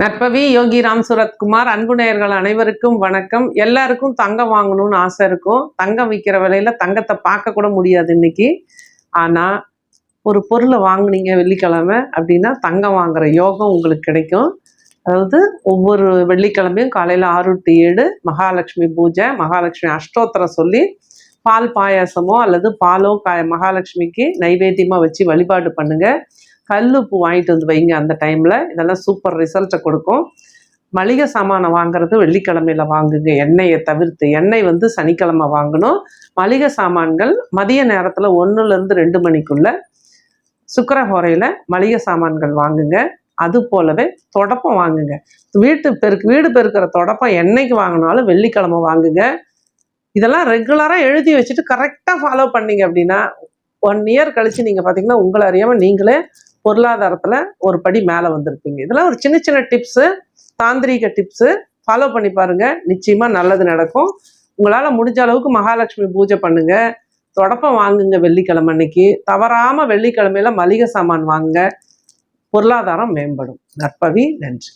நற்பவி யோகி ராம் சுரத்குமார் அன்பு நேயர்கள் அனைவருக்கும் வணக்கம். எல்லாருக்கும் தங்கம் வாங்கணும்னு ஆசை இருக்கும். தங்கம் விற்கிற விலையில தங்கத்தை பார்க்க கூட முடியாது இன்னைக்கு. ஆனா ஒரு பொருளை வாங்கினீங்க வெள்ளிக்கிழமை அப்படின்னா தங்கம் வாங்குற யோகம் உங்களுக்கு கிடைக்கும். அதாவது ஒவ்வொரு வெள்ளிக்கிழமையும் காலையில் ஆறு டு ஏழு மகாலட்சுமி பூஜை மகாலட்சுமி அஷ்டோத்திரம் சொல்லி பால் பாயாசமோ அல்லது பாலோ காய மகாலட்சுமிக்கு நைவேத்தியமாக வச்சு வழிபாடு பண்ணுங்கள் கல் உப்பு வாங்கிட்டு வந்து வைங்க அந்த டைமில் இதெல்லாம் சூப்பர் ரிசல்ட்டை கொடுக்கும். மளிகை சாமானை வாங்குறது வெள்ளிக்கிழமையில வாங்குங்க. எண்ணெயை தவிர்த்து எண்ணெய் வந்து சனிக்கிழமை வாங்கணும். மளிகை சாமான்கள் மதிய நேரத்தில் ஒன்றுலேருந்து ரெண்டு மணிக்குள்ள சுக்கரஹோரையில் மளிகை சாமான்கள் வாங்குங்க. அது போலவே தொடப்பம் வாங்குங்க. வீட்டு பெருக்கு வீடு பெருக்கிற தொடப்பம் என்னைக்கு வாங்கினாலும் வெள்ளிக்கிழமை வாங்குங்க. இதெல்லாம் ரெகுலராக எழுதி வச்சுட்டு கரெக்டாக ஃபாலோ பண்ணீங்க அப்படின்னா ஒன் இயர் கழித்து நீங்கள் பார்த்தீங்கன்னா உங்களை அறியாமல் நீங்களே பொருளாதாரத்தில் ஒரு படி மேலே வந்திருப்பீங்க. இதெல்லாம் ஒரு சின்ன சின்ன டிப்ஸு தாந்திரீக டிப்ஸு ஃபாலோ பண்ணி பாருங்கள் நிச்சயமாக நல்லது நடக்கும். உங்களால் முடிஞ்ச அளவுக்கு மகாலட்சுமி பூஜை பண்ணுங்கள் தொடப்பம் வாங்குங்க வெள்ளிக்கிழமை அன்னைக்கு. தவறாமல் வெள்ளிக்கிழமையில மளிகை சாமான் வாங்குங்க. பொருளாதாரம் மேம்படும். நற்பவி நன்றி.